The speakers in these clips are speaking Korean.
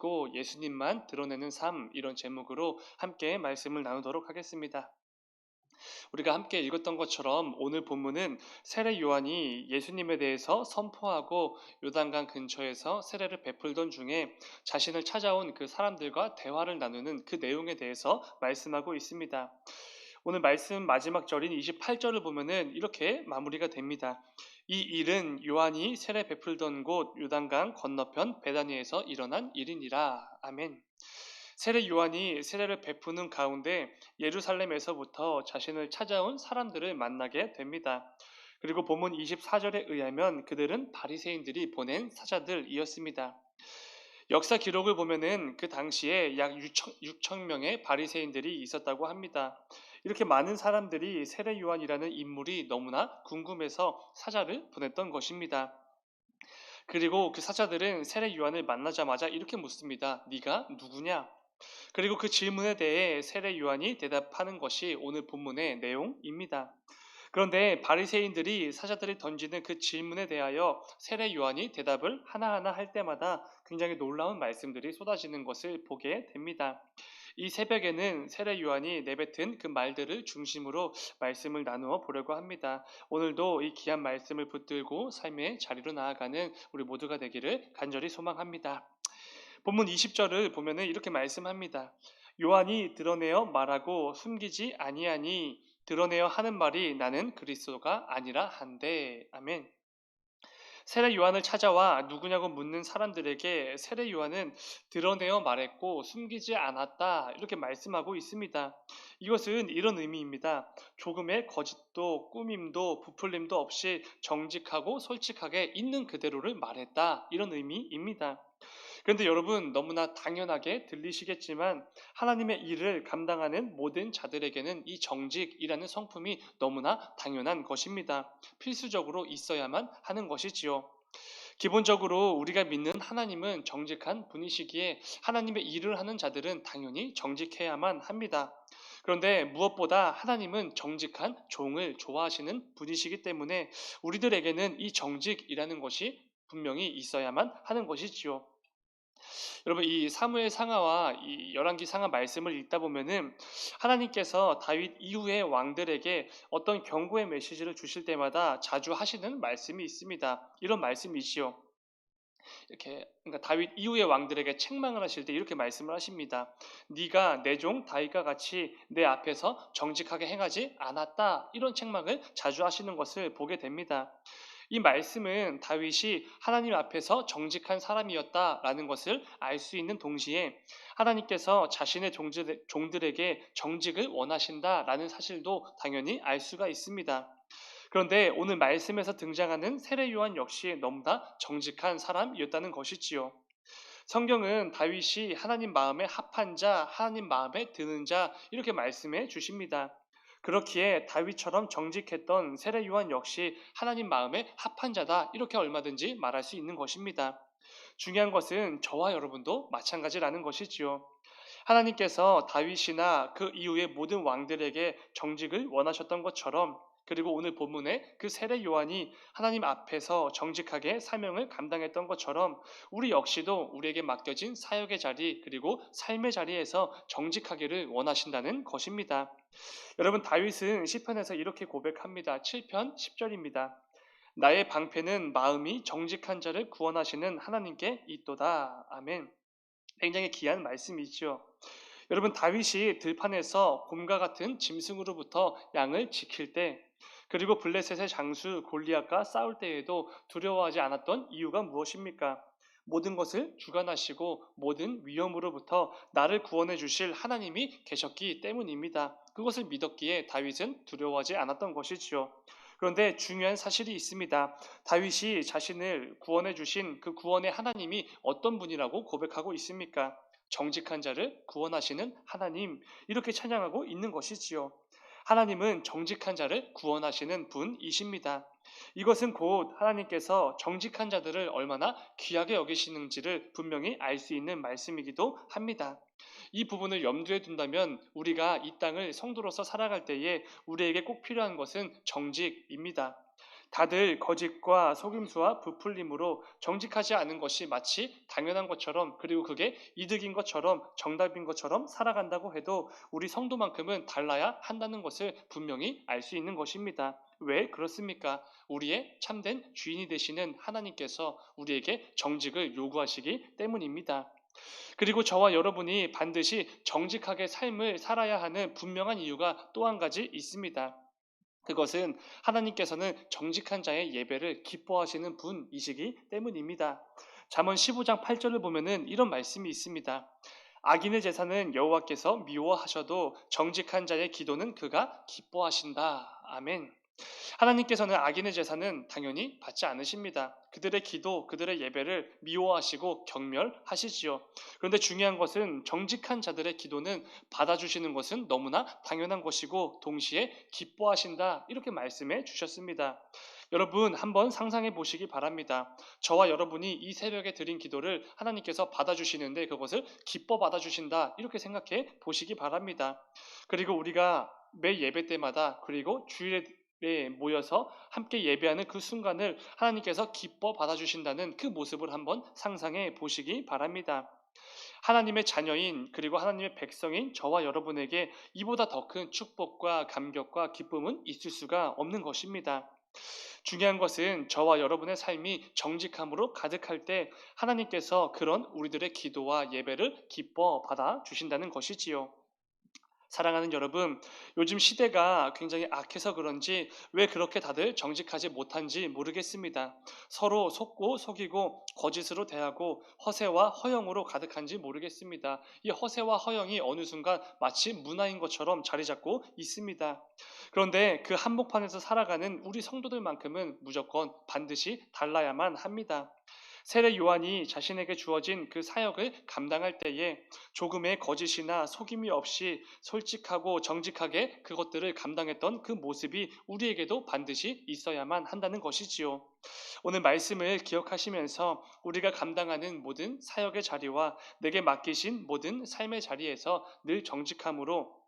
믿고 예수님만 드러내는 삶 이런 제목으로 함께 말씀을 나누도록 하겠습니다. 우리가 함께 읽었던 것처럼 오늘 본문은 세례 요한이 예수님에 대해서 선포하고 요단강 근처에서 세례를 베풀던 중에 자신을 찾아온 그 사람들과 대화를 나누는 그 내용에 대해서 말씀하고 있습니다. 오늘 말씀 마지막 절인 28절을 보면은 이렇게 마무리가 됩니다. 이 일은 요한이 세례 베풀던 곳 요단강 건너편 베다니에서 일어난 일이니라. 아멘. 세례 요한이 세례를 베푸는 가운데 예루살렘에서부터 자신을 찾아온 사람들을 만나게 됩니다. 그리고 본문 24절에 의하면 그들은 바리새인들이 보낸 사자들이었습니다. 역사 기록을 보면은 그 당시에 약 6천, 6천 명의 바리새인들이 있었다고 합니다. 이렇게 많은 사람들이 세례 요한이라는 인물이 너무나 궁금해서 사자를 보냈던 것입니다. 그리고 그 사자들은 세례 요한을 만나자마자 이렇게 묻습니다. 네가 누구냐? 그리고 그 질문에 대해 세례 요한이 대답하는 것이 오늘 본문의 내용입니다. 그런데 바리새인들이 사자들이 던지는 그 질문에 대하여 세례 요한이 대답을 하나하나 할 때마다 굉장히 놀라운 말씀들이 쏟아지는 것을 보게 됩니다. 이 새벽에는 세례 요한이 내뱉은 그 말들을 중심으로 말씀을 나누어 보려고 합니다. 오늘도 이 귀한 말씀을 붙들고 삶의 자리로 나아가는 우리 모두가 되기를 간절히 소망합니다. 본문 20절을 보면은 이렇게 말씀합니다. 요한이 드러내어 말하고 숨기지 아니하니 드러내어 하는 말이 나는 그리스도가 아니라 한데 아멘. 세례 요한을 찾아와 누구냐고 묻는 사람들에게 세례 요한은 드러내어 말했고 숨기지 않았다 이렇게 말씀하고 있습니다. 이것은 이런 의미입니다. 조금의 거짓도 꾸밈도 부풀림도 없이 정직하고 솔직하게 있는 그대로를 말했다 이런 의미입니다. 그런데 여러분 너무나 당연하게 들리시겠지만 하나님의 일을 감당하는 모든 자들에게는 이 정직이라는 성품이 너무나 당연한 것입니다. 필수적으로 있어야만 하는 것이지요. 기본적으로 우리가 믿는 하나님은 정직한 분이시기에 하나님의 일을 하는 자들은 당연히 정직해야만 합니다. 그런데 무엇보다 하나님은 정직한 종을 좋아하시는 분이시기 때문에 우리들에게는 이 정직이라는 것이 분명히 있어야만 하는 것이지요. 여러분 이 사무엘 상하와 이 열왕기 상하 말씀을 읽다 보면은 하나님께서 다윗 이후의 왕들에게 어떤 경고의 메시지를 주실 때마다 자주 하시는 말씀이 있습니다. 이런 말씀이시요. 이렇게 그러니까 다윗 이후의 왕들에게 책망을 하실 때 이렇게 말씀을 하십니다. 네가 내 종 다윗과 같이 내 앞에서 정직하게 행하지 않았다. 이런 책망을 자주 하시는 것을 보게 됩니다. 이 말씀은 다윗이 하나님 앞에서 정직한 사람이었다라는 것을 알 수 있는 동시에 하나님께서 자신의 종들에게 정직을 원하신다라는 사실도 당연히 알 수가 있습니다. 그런데 오늘 말씀에서 등장하는 세례 요한 역시 너무나 정직한 사람이었다는 것이지요. 성경은 다윗이 하나님 마음에 합한 자, 하나님 마음에 드는 자 이렇게 말씀해 주십니다. 그렇기에 다윗처럼 정직했던 세례 요한 역시 하나님 마음에 합한 자다 이렇게 얼마든지 말할 수 있는 것입니다. 중요한 것은 저와 여러분도 마찬가지라는 것이지요. 하나님께서 다윗이나 그 이후의 모든 왕들에게 정직을 원하셨던 것처럼 그리고 오늘 본문에 그 세례 요한이 하나님 앞에서 정직하게 사명을 감당했던 것처럼 우리 역시도 우리에게 맡겨진 사역의 자리 그리고 삶의 자리에서 정직하기를 원하신다는 것입니다. 여러분 다윗은 시편에서 이렇게 고백합니다. 7편 10절입니다. 나의 방패는 마음이 정직한 자를 구원하시는 하나님께 있도다. 아멘. 굉장히 귀한 말씀이죠. 여러분 다윗이 들판에서 곰과 같은 짐승으로부터 양을 지킬 때 그리고 블레셋의 장수 골리앗과 싸울 때에도 두려워하지 않았던 이유가 무엇입니까? 모든 것을 주관하시고 모든 위험으로부터 나를 구원해 주실 하나님이 계셨기 때문입니다. 그것을 믿었기에 다윗은 두려워하지 않았던 것이지요. 그런데 중요한 사실이 있습니다. 다윗이 자신을 구원해 주신 그 구원의 하나님이 어떤 분이라고 고백하고 있습니까? 정직한 자를 구원하시는 하나님 이렇게 찬양하고 있는 것이지요. 하나님은 정직한 자를 구원하시는 분이십니다. 이것은 곧 하나님께서 정직한 자들을 얼마나 귀하게 여기시는지를 분명히 알 수 있는 말씀이기도 합니다. 이 부분을 염두에 둔다면 우리가 이 땅을 성도로서 살아갈 때에 우리에게 꼭 필요한 것은 정직입니다. 다들 거짓과 속임수와 부풀림으로 정직하지 않은 것이 마치 당연한 것처럼 그리고 그게 이득인 것처럼 정답인 것처럼 살아간다고 해도 우리 성도만큼은 달라야 한다는 것을 분명히 알 수 있는 것입니다. 왜 그렇습니까? 우리의 참된 주인이 되시는 하나님께서 우리에게 정직을 요구하시기 때문입니다. 그리고 저와 여러분이 반드시 정직하게 삶을 살아야 하는 분명한 이유가 또 한 가지 있습니다. 그것은 하나님께서는 정직한 자의 예배를 기뻐하시는 분이시기 때문입니다. 잠언 15장 8절을 보면은 이런 말씀이 있습니다. 악인의 제사는 여호와께서 미워하셔도 정직한 자의 기도는 그가 기뻐하신다. 아멘. 하나님께서는 악인의 제사는 당연히 받지 않으십니다. 그들의 기도, 그들의 예배를 미워하시고 경멸하시지요. 그런데 중요한 것은 정직한 자들의 기도는 받아주시는 것은 너무나 당연한 것이고 동시에 기뻐하신다. 이렇게 말씀해 주셨습니다. 여러분 한번 상상해 보시기 바랍니다. 저와 여러분이 이 새벽에 드린 기도를 하나님께서 받아주시는데 그것을 기뻐 받아주신다. 이렇게 생각해 보시기 바랍니다. 그리고 우리가 매 예배 때마다 그리고 주일에 에 모여서 함께 예배하는 그 순간을 하나님께서 기뻐 받아주신다는 그 모습을 한번 상상해 보시기 바랍니다. 하나님의 자녀인 그리고 하나님의 백성인 저와 여러분에게 이보다 더 큰 축복과 감격과 기쁨은 있을 수가 없는 것입니다. 중요한 것은 저와 여러분의 삶이 정직함으로 가득할 때 하나님께서 그런 우리들의 기도와 예배를 기뻐 받아 주신다는 것이지요. 사랑하는 여러분, 요즘 시대가 굉장히 악해서 그런지 왜 그렇게 다들 정직하지 못한지 모르겠습니다. 서로 속고 속이고 거짓으로 대하고 허세와 허영으로 가득한지 모르겠습니다. 이 허세와 허영이 어느 순간 마치 문화인 것처럼 자리 잡고 있습니다. 그런데 그 한복판에서 살아가는 우리 성도들만큼은 무조건 반드시 달라야만 합니다. 세례 요한이 자신에게 주어진 그 사역을 감당할 때에 조금의 거짓이나 속임이 없이 솔직하고 정직하게 그것들을 감당했던 그 모습이 우리에게도 반드시 있어야만 한다는 것이지요. 오늘 말씀을 기억하시면서 우리가 감당하는 모든 사역의 자리와 내게 맡기신 모든 삶의 자리에서 늘 정직함으로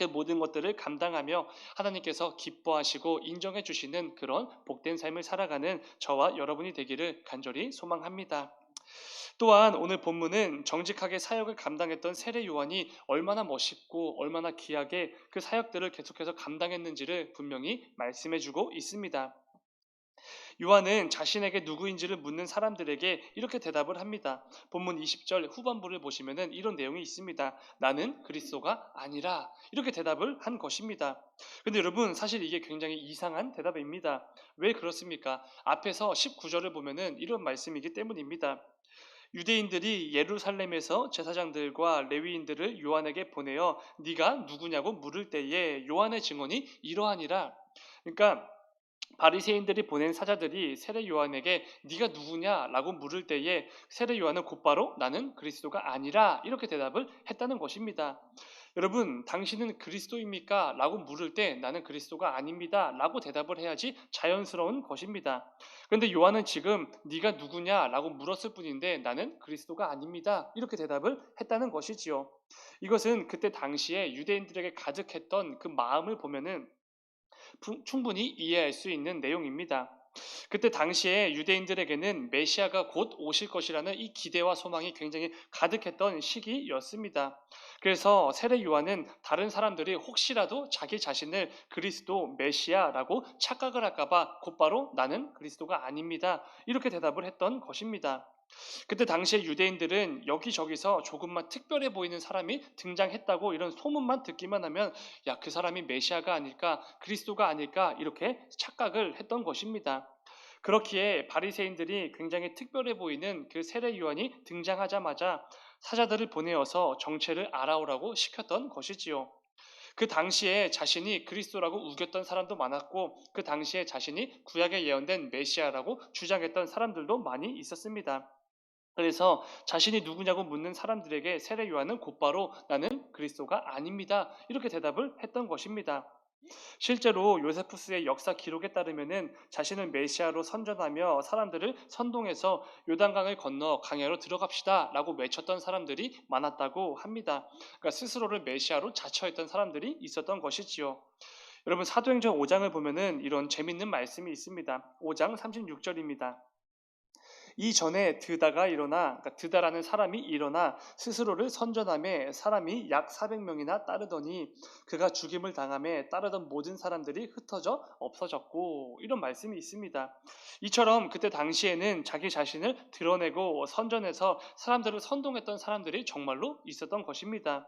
그 모든 것들을 감당하며 하나님께서 기뻐하시고 인정해 주시는 그런 복된 삶을 살아가는 저와 여러분이 되기를 간절히 소망합니다. 또한 오늘 본문은 정직하게 사역을 감당했던 세례 요한이 얼마나 멋있고 얼마나 귀하게 그 사역들을 계속해서 감당했는지를 분명히 말씀해 주고 있습니다. 요한은 자신에게 누구인지를 묻는 사람들에게 이렇게 대답을 합니다. 본문 20절 후반부를 보시면은 이런 내용이 있습니다. 나는 그리스도가 아니라 이렇게 대답을 한 것입니다. 근데 여러분 사실 이게 굉장히 이상한 대답입니다. 왜 그렇습니까? 앞에서 19절을 보면은 이런 말씀이기 때문입니다. 유대인들이 예루살렘에서 제사장들과 레위인들을 요한에게 보내어 네가 누구냐고 물을 때에 요한의 증언이 이러하니라. 그러니까 바리새인들이 보낸 사자들이 세례 요한에게 네가 누구냐라고 물을 때에 세례 요한은 곧바로 나는 그리스도가 아니라 이렇게 대답을 했다는 것입니다. 여러분, 당신은 그리스도입니까? 라고 물을 때 나는 그리스도가 아닙니다. 라고 대답을 해야지 자연스러운 것입니다. 그런데 요한은 지금 네가 누구냐? 라고 물었을 뿐인데 나는 그리스도가 아닙니다. 이렇게 대답을 했다는 것이지요. 이것은 그때 당시에 유대인들에게 가득했던 그 마음을 보면은 충분히 이해할 수 있는 내용입니다. 그때 당시에 유대인들에게는 메시아가 곧 오실 것이라는 이 기대와 소망이 굉장히 가득했던 시기였습니다. 그래서 세례 요한은 다른 사람들이 혹시라도 자기 자신을 그리스도 메시아라고 착각을 할까봐 곧바로 나는 그리스도가 아닙니다. 이렇게 대답을 했던 것입니다. 그때 당시에 유대인들은 여기저기서 조금만 특별해 보이는 사람이 등장했다고 이런 소문만 듣기만 하면 야, 그 사람이 메시아가 아닐까, 그리스도가 아닐까 이렇게 착각을 했던 것입니다. 그렇기에 바리새인들이 굉장히 특별해 보이는 그 세례 요한이 등장하자마자 사자들을 보내어서 정체를 알아오라고 시켰던 것이지요. 그 당시에 자신이 그리스도라고 우겼던 사람도 많았고 그 당시에 자신이 구약에 예언된 메시아라고 주장했던 사람들도 많이 있었습니다. 그래서 자신이 누구냐고 묻는 사람들에게 세례 요한은 곧바로 나는 그리스도가 아닙니다. 이렇게 대답을 했던 것입니다. 실제로 요세푸스의 역사 기록에 따르면은 자신을 메시아로 선전하며 사람들을 선동해서 요단강을 건너 강야로 들어갑시다라고 외쳤던 사람들이 많았다고 합니다. 그러니까 스스로를 메시아로 자처했던 사람들이 있었던 것이지요. 여러분 사도행전 5장을 보면은 이런 재밌는 말씀이 있습니다. 5장 36절입니다. 이전에 드다가 일어나 그러니까 드다라는 사람이 일어나 스스로를 선전함에 사람이 약 400명이나 따르더니 그가 죽임을 당함에 따르던 모든 사람들이 흩어져 없어졌고 이런 말씀이 있습니다. 이처럼 그때 당시에는 자기 자신을 드러내고 선전해서 사람들을 선동했던 사람들이 정말로 있었던 것입니다.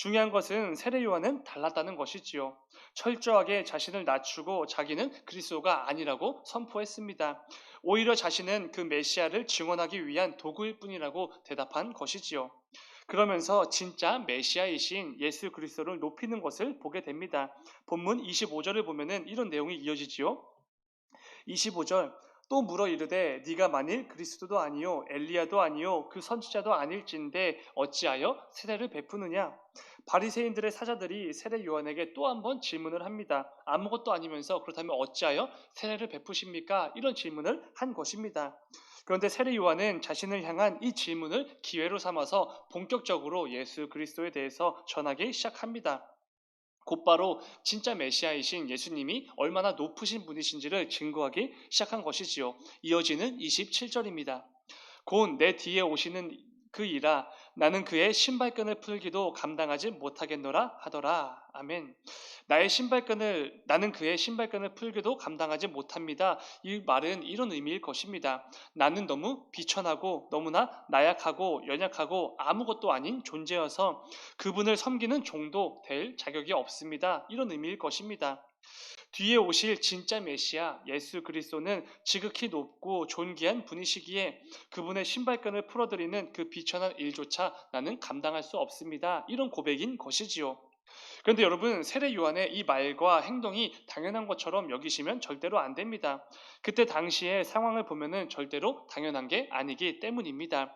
중요한 것은 세례 요한은 달랐다는 것이지요. 철저하게 자신을 낮추고 자기는 그리스도가 아니라고 선포했습니다. 오히려 자신은 그 메시아를 증언하기 위한 도구일 뿐이라고 대답한 것이지요. 그러면서 진짜 메시아이신 예수 그리스도를 높이는 것을 보게 됩니다. 본문 25절을 보면은 이런 내용이 이어지지요. 25절 또 물어 이르되 네가 만일 그리스도도 아니요 엘리야도 아니요 그 선지자도 아닐진데 어찌하여 세례를 베푸느냐 바리새인들의 사자들이 세례 요한에게 또 한 번 질문을 합니다. 아무것도 아니면서 그렇다면 어찌하여 세례를 베푸십니까? 이런 질문을 한 것입니다. 그런데 세례 요한은 자신을 향한 이 질문을 기회로 삼아서 본격적으로 예수 그리스도에 대해서 전하기 시작합니다. 곧바로 진짜 메시아이신 예수님이 얼마나 높으신 분이신지를 증거하기 시작한 것이지요. 이어지는 27절입니다. 곧 내 뒤에 오시는 그 이라 나는 그의 신발끈을 풀기도 감당하지 못하겠노라 하더라. 아멘. 나의 신발끈을 나는 그의 신발끈을 풀기도 감당하지 못합니다. 이 말은 이런 의미일 것입니다. 나는 너무 비천하고 너무나 나약하고 연약하고 아무것도 아닌 존재여서 그분을 섬기는 종도 될 자격이 없습니다. 이런 의미일 것입니다. 뒤에 오실 진짜 메시아 예수 그리스도는 지극히 높고 존귀한 분이시기에 그분의 신발끈을 풀어드리는 그 비천한 일조차 나는 감당할 수 없습니다. 이런 고백인 것이지요. 그런데 여러분 세례 요한의 이 말과 행동이 당연한 것처럼 여기시면 절대로 안 됩니다. 그때 당시의 상황을 보면은 절대로 당연한 게 아니기 때문입니다.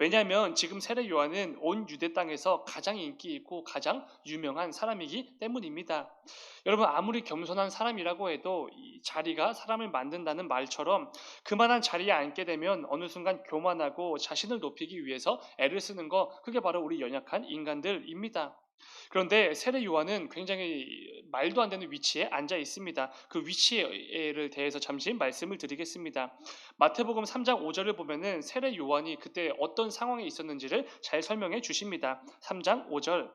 왜냐하면 지금 세례 요한은 온 유대 땅에서 가장 인기 있고 가장 유명한 사람이기 때문입니다. 여러분 아무리 겸손한 사람이라고 해도 이 자리가 사람을 만든다는 말처럼 그만한 자리에 앉게 되면 어느 순간 교만하고 자신을 높이기 위해서 애를 쓰는 거 그게 바로 우리 연약한 인간들입니다. 그런데 세례 요한은 굉장히 말도 안 되는 위치에 앉아 있습니다. 그 위치를 대해서 잠시 말씀을 드리겠습니다. 마태복음 3장 5절을 보면은 세례 요한이 그때 어떤 상황에 있었는지를 잘 설명해 주십니다. 3장 5절.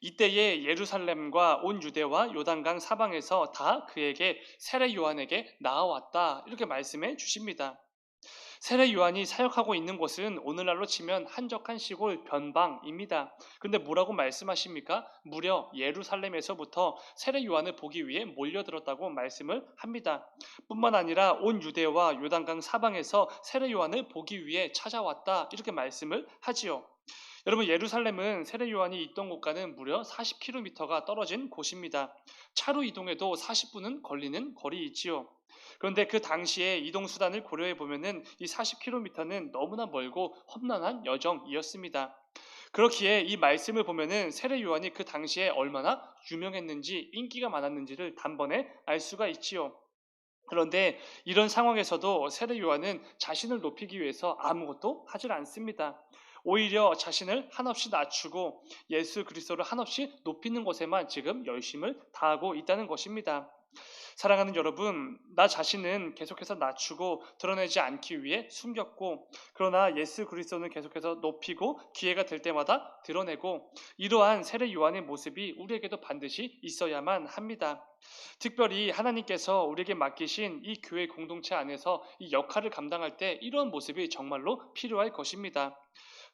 이때에 예루살렘과 온 유대와 요단강 사방에서 다 그에게 세례 요한에게 나아왔다. 이렇게 말씀해 주십니다. 세례 요한이 사역하고 있는 곳은 오늘날로 치면 한적한 시골 변방입니다. 근데 뭐라고 말씀하십니까? 무려 예루살렘에서부터 세례 요한을 보기 위해 몰려들었다고 말씀을 합니다. 뿐만 아니라 온 유대와 요단강 사방에서 세례 요한을 보기 위해 찾아왔다. 이렇게 말씀을 하지요. 여러분 예루살렘은 세례 요한이 있던 곳과는 무려 40km가 떨어진 곳입니다. 차로 이동해도 40분은 걸리는 거리이지요. 그런데 그 당시에 이동 수단을 고려해 보면은 이 40km는 너무나 멀고 험난한 여정이었습니다. 그렇기에 이 말씀을 보면은 세례 요한이 그 당시에 얼마나 유명했는지 인기가 많았는지를 단번에 알 수가 있지요. 그런데 이런 상황에서도 세례 요한은 자신을 높이기 위해서 아무것도 하질 않습니다. 오히려 자신을 한없이 낮추고 예수 그리스도를 한없이 높이는 것에만 지금 열심을 다하고 있다는 것입니다. 사랑하는 여러분, 나 자신은 계속해서 낮추고 드러내지 않기 위해 숨겼고, 그러나 예수 그리스도는 계속해서 높이고 기회가 될 때마다 드러내고, 이러한 세례 요한의 모습이 우리에게도 반드시 있어야만 합니다. 특별히 하나님께서 우리에게 맡기신 이 교회 공동체 안에서 이 역할을 감당할 때 이런 모습이 정말로 필요할 것입니다.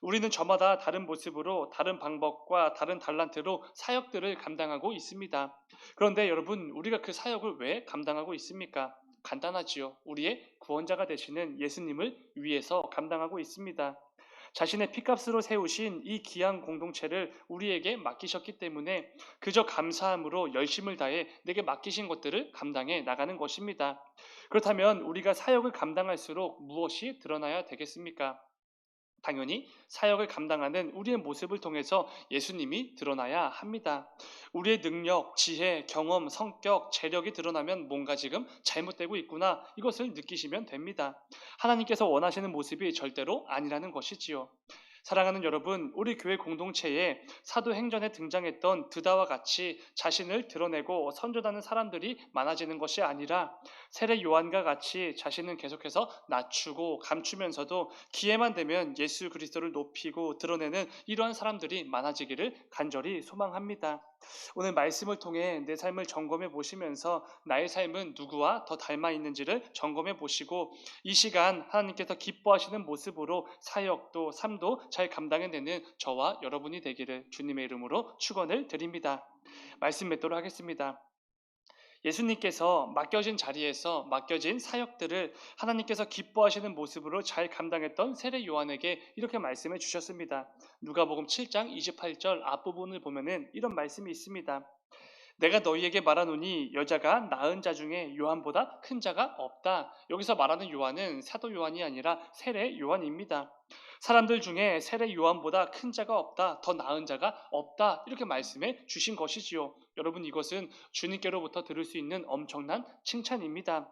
우리는 저마다 다른 모습으로 다른 방법과 다른 달란트로 사역들을 감당하고 있습니다. 그런데 여러분, 우리가 그 사역을 왜 감당하고 있습니까? 간단하지요. 우리의 구원자가 되시는 예수님을 위해서 감당하고 있습니다. 자신의 피값으로 세우신 이 귀한 공동체를 우리에게 맡기셨기 때문에 그저 감사함으로 열심을 다해 내게 맡기신 것들을 감당해 나가는 것입니다. 그렇다면 우리가 사역을 감당할수록 무엇이 드러나야 되겠습니까? 당연히 사역을 감당하는 우리의 모습을 통해서 예수님이 드러나야 합니다. 우리의 능력, 지혜, 경험, 성격, 재력이 드러나면 뭔가 지금 잘못되고 있구나 이것을 느끼시면 됩니다. 하나님께서 원하시는 모습이 절대로 아니라는 것이지요. 사랑하는 여러분, 우리 교회 공동체에 사도행전에 등장했던 드다와 같이 자신을 드러내고 선전하는 사람들이 많아지는 것이 아니라 세례 요한과 같이 자신은 계속해서 낮추고 감추면서도 기회만 되면 예수 그리스도를 높이고 드러내는 이러한 사람들이 많아지기를 간절히 소망합니다. 오늘 말씀을 통해 내 삶을 점검해 보시면서 나의 삶은 누구와 더 닮아 있는지를 점검해 보시고 이 시간 하나님께서 기뻐하시는 모습으로 사역도 삶도 잘 감당해내는 저와 여러분이 되기를 주님의 이름으로 축원을 드립니다. 말씀 맺도록 하겠습니다. 예수님께서 맡겨진 자리에서 맡겨진 사역들을 하나님께서 기뻐하시는 모습으로 잘 감당했던 세례 요한에게 이렇게 말씀해 주셨습니다. 누가복음 7장 28절 앞부분을 보면은 이런 말씀이 있습니다. 내가 너희에게 말하노니 여자가 낳은 자 중에 요한보다 큰 자가 없다. 여기서 말하는 요한은 사도 요한이 아니라 세례 요한입니다. 사람들 중에 세례 요한보다 큰 자가 없다, 더 나은 자가 없다 이렇게 말씀해 주신 것이지요. 여러분 이것은 주님께로부터 들을 수 있는 엄청난 칭찬입니다.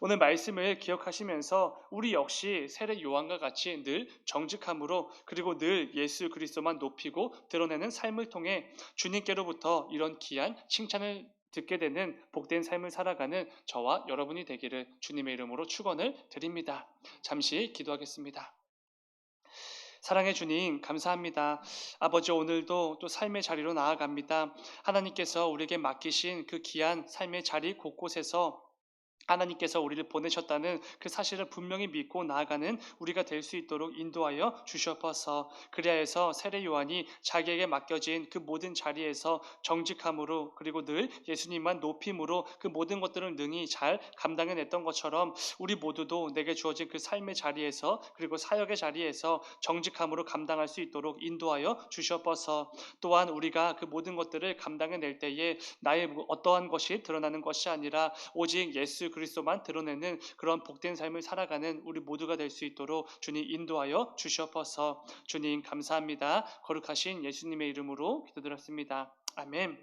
오늘 말씀을 기억하시면서 우리 역시 세례 요한과 같이 늘 정직함으로 그리고 늘 예수 그리스도만 높이고 드러내는 삶을 통해 주님께로부터 이런 귀한 칭찬을 듣게 되는 복된 삶을 살아가는 저와 여러분이 되기를 주님의 이름으로 축원을 드립니다. 잠시 기도하겠습니다. 사랑해 주님, 감사합니다. 아버지, 오늘도 또 삶의 자리로 나아갑니다. 하나님께서 우리에게 맡기신 그 귀한 삶의 자리 곳곳에서 하나님께서 우리를 보내셨다는 그 사실을 분명히 믿고 나아가는 우리가 될 수 있도록 인도하여 주셔서. 그리하여서 세례 요한이 자기에게 맡겨진 그 모든 자리에서 정직함으로 그리고 늘 예수님만 높임으로 그 모든 것들을 능히 잘 감당해냈던 것처럼 우리 모두도 내게 주어진 그 삶의 자리에서 그리고 사역의 자리에서 정직함으로 감당할 수 있도록 인도하여 주셔서. 또한 우리가 그 모든 것들을 감당해낼 때에 나의 어떠한 것이 드러나는 것이 아니라 오직 예수 그리스도만 드러내는 그런 복된 삶을 살아가는 우리 모두가 될 수 있도록 주님 인도하여 주시옵소서. 주님 감사합니다. 거룩하신 예수님의 이름으로 기도드렸습니다. 아멘.